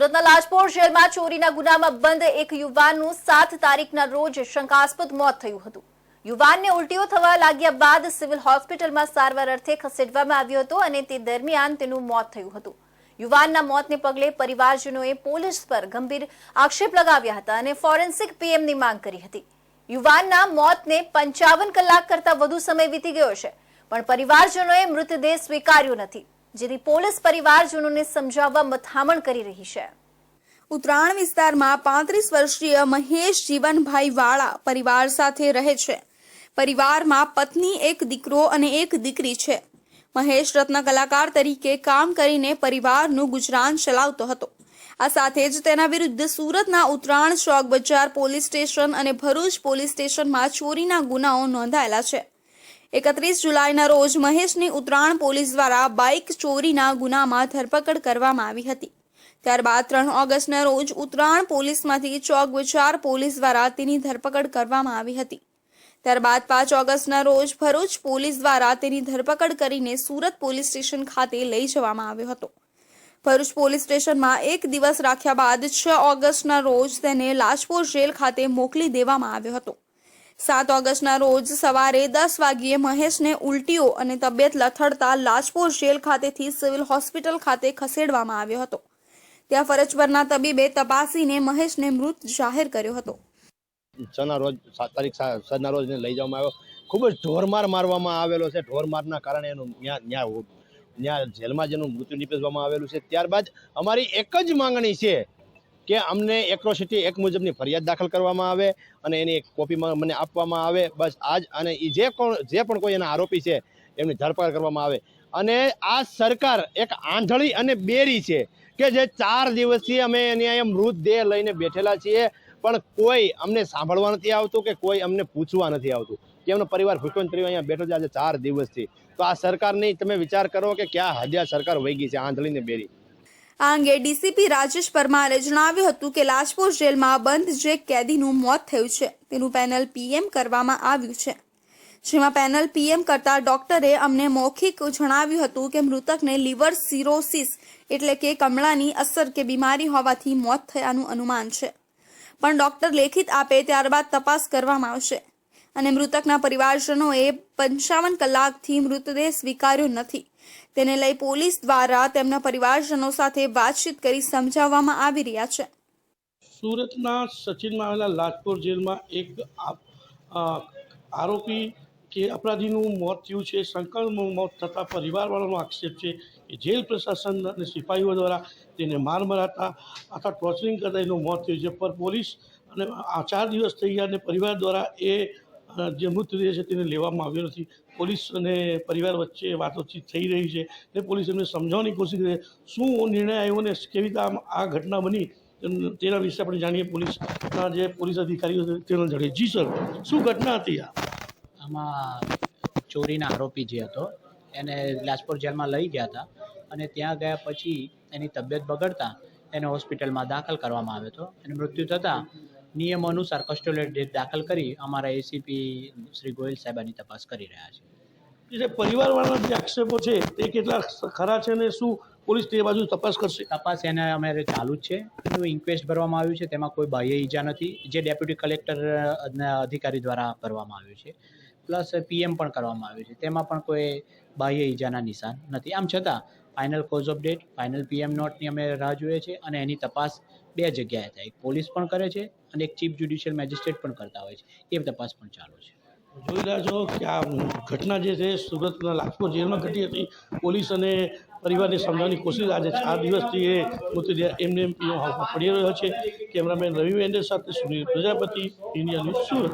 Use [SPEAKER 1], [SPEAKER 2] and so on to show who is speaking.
[SPEAKER 1] સુરતના લાજપોર જેલમાં ચોરીના ગુનામાં બંધ એક યુવાનનું સાત તારીખના રોજ શંકાસ્પદ મોત થયું હતું. યુવાનને ઉલટીઓ થવા લાગ્યા બાદ સિવિલ હોસ્પિટલમાં સારવાર અર્થે ખસેડવામાં આવ્યો હતો અને તે દરમિયાન તેનું મોત થયું હતું. યુવાનના મોતને પગલે પરિવારજનોએ પોલીસ પર ગંભીર આક્ષેપ લગાવ્યા હતા અને ફોરેન્સિક પીએમની માંગ કરી હતી. યુવાનના મોતને પંચાવન કલાક કરતા વધુ સમય વીતી ગયો છે, પણ પરિવારજનોએ મૃતદેહ સ્વીકાર્યો નથી. જેથી પોલીસ પરિવારજનોને સમજાવવા મથામણ કરી રહી છે.
[SPEAKER 2] ઉત્તરાયણ વિસ્તારમાં પાંત્રીસ વર્ષીય મહેશ જીવનભાઈ વાળા પરિવાર સાથે રહે છે. પરિવારમાં પત્ની, એક દીકરો અને એક દીકરી છે. મહેશ રત્ન કલાકાર તરીકે કામ કરીને પરિવારનું ગુજરાન ચલાવતો હતો. આ સાથે જ તેના વિરુદ્ધ સુરતના ઉત્તરાયણ ચોક બજાર પોલીસ સ્ટેશન અને ભરૂચ પોલીસ સ્ટેશનમાં ચોરીના ગુનાઓ નોંધાયેલા છે. એકત્રીસ જુલાઈના રોજ મહેશની ઉત્તરાયણ પોલીસ દ્વારા બાઇક ચોરીના ગુનામાં ધરપકડ કરવામાં આવી હતી. ત્યારબાદ ત્રણ ઓગસ્ટના રોજ ઉત્તરાયણ પોલીસમાંથી ચોક વિચાર પોલીસ દ્વારા તેની ધરપકડ કરવામાં આવી હતી. ત્યારબાદ પાંચ ઓગસ્ટના રોજ ભરૂચ પોલીસ દ્વારા તેની ધરપકડ કરીને સુરત પોલીસ સ્ટેશન ખાતે લઈ જવામાં આવ્યો હતો. ભરૂચ પોલીસ સ્ટેશનમાં એક દિવસ રાખ્યા બાદ છ ઓગસ્ટના રોજ તેને લાજપોર જેલ ખાતે મોકલી દેવામાં આવ્યો હતો. સાત ઓગસ્ટના રોજ સવારે દસ વાગ્યે મહેશને ઉલટીઓ અને તબિયત લથડતા લાજપોર જેલ ખાતેથી સિવિલ હોસ્પિટલ ખાતે ખસેડવામાં આવ્યો હતો. ત્યાં ફરજ પરના તબીબે તપાસીને મહેશને મૃત જાહેર કર્યો હતો.
[SPEAKER 3] છના રોજ સાત તારીખ સાતના રોજ એને લઈ જવામાં આવ્યો. ખૂબ જ ઢોરમાર મારવામાં આવેલો છે. ઢોરમારના કારણે એનું ત્યાં જેલમાં જેનું મૃત્યુ નિપજવામાં આવેલું છે. ત્યારબાદ અમારી એક જ માંગણી છે કે અમને એક્રોસિટી એક મુજબની ફરિયાદ દાખલ કરવામાં આવે અને એની એક કોપીમાં મને આપવામાં આવે. બસ આજ અને એ જે કોણ, જે પણ કોઈ એના આરોપી છે, એમની ધરપકડ કરવામાં આવે. અને આ સરકાર એક આંધળી અને બેરી છે કે જે ચાર દિવસથી અમે એની અહીંયા મૃતદેહ લઈને બેઠેલા છીએ, પણ કોઈ અમને સાંભળવા નથી આવતું કે કોઈ અમને પૂછવા નથી આવતું કે એમનો પરિવાર રહ્યો અહીંયા બેઠો છે આજે ચાર દિવસથી. તો આ સરકારની તમે વિચાર કરો કે ક્યાં હદે સરકાર વહી ગઈ છે આંધળીને બેરી.
[SPEAKER 2] આ અંગે ડીસીપી રાજેશ પરમારે જણાવ્યું હતું કે લાજપોર જેલમાં બંધ જે કેદીનું મોત થયું છે, તેનું પેનલ પીએમ કરવામાં આવ્યું છે. જેમાં પેનલ પીએમ કરતા ડોક્ટરે અમને મૌખિક જણાવ્યું હતું કે મૃતકને લીવર સિરોસિસ એટલે કે કમળાની અસર કે બીમારી હોવાથી મોત થયાનું અનુમાન છે. પણ ડોક્ટર લેખિત આપે ત્યારબાદ તપાસ કરવામાં આવશે અને મૃતકના પરિવારજનોએ પંચાવન કલાકથી મૃતદેહ સ્વીકાર્યો નથી. તેને લઈ પોલીસ દ્વારા તેમના પરિવારજનો સાથે વાતચીત કરી સમજાવવામાં આવી રહ્યા છે.
[SPEAKER 4] સુરતના સચિનમાં આવેલા લાજપોર જેલમાં એક આરોપી કે અપરાધીનું મોત થયું છે. સંકલ્પનું મોત થતાં પરિવારવાળાનો આક્ષેપ છે કે જેલ પ્રશાસન અને સિપાહીઓ દ્વારા તેને માર મરાતા આખા ટોર્ચરિંગ કરતા એનું મોત થયું છે. પર પોલીસ અને આ ચાર દિવસ થઈ ગયા અને પરિવાર દ્વારા એ જે મૃતદેહ છે તેને લેવામાં આવ્યો નથી. પોલીસ અને પરિવાર વચ્ચે વાતોચીત થઈ રહી છે. તે પોલીસ એમને સમજાવવાની કોશિશ કરી શું નિર્ણય આવ્યો ને કેવી રીતે આ ઘટના બની? તેન- વિશે આપણે જાણીએ. પોલીસના જે પોલીસ અધિકારીઓ તેના જડે જી સર, શું ઘટના હતી આ?
[SPEAKER 5] આમાં ચોરીના આરોપી જે હતો, એને લાજપોર જેલમાં લઈ ગયા હતા અને ત્યાં ગયા પછી એની તબિયત બગડતા એને હોસ્પિટલમાં દાખલ કરવામાં આવ્યો હતો. અને મૃત્યુ થતાં નિયમો અનુસાર કસ્ટોડિયલ ડેટ દાખલ કરી અમારા એસીપી શ્રી ગોયલ સાહેબાની તપાસ કરી રહ્યા છે.
[SPEAKER 4] જે પરિવારવાળાના જે આક્ષેપો છે તે કેટલા ખરા છે ને શું પોલીસ તે બાજુ તપાસ કરશે?
[SPEAKER 5] તપાસ એને અમારે ચાલુ જ છે. એનું ઇન્ક્વેસ્ટ ભરવામાં આવ્યું છે તેમાં કોઈ બાહ્ય ઈજા નથી. જે ડેપ્યુટી કલેક્ટર અધિકારી દ્વારા ભરવામાં આવ્યું છે. પ્લસ પીએમ પણ કરવામાં આવ્યું છે. તેમાં પણ કોઈ બાહ્ય ઈજાના નિશાન નથી. આમ છતાં final cause of death final PM નોટની અમે રાહ જોઈએ છીએ અને એની તપાસ બે જગ્યાએ થાય. પોલીસ પણ કરે છે અને એક ચીફ જ્યુડિશિયલ મેજિસ્ટ્રેટ પણ કરતા હોય છે. એ તપાસ પણ ચાલુ છે.
[SPEAKER 4] જોઈ રહ્યા છો કે આ ઘટના જે છે, સુરતના લાજપોર જેલમાં ઘટી હતી. પોલીસ અને પરિવારને સમજાવવાની કોશિશ આજે ચાર દિવસથી એ પોતે એમને એમ પડી રહ્યો છે. કેમેરામેન રવિ વેન્ડર સાથે સુનિલ પ્રજાપતિ ઇન્ડિયા ન્યૂઝ સુરત.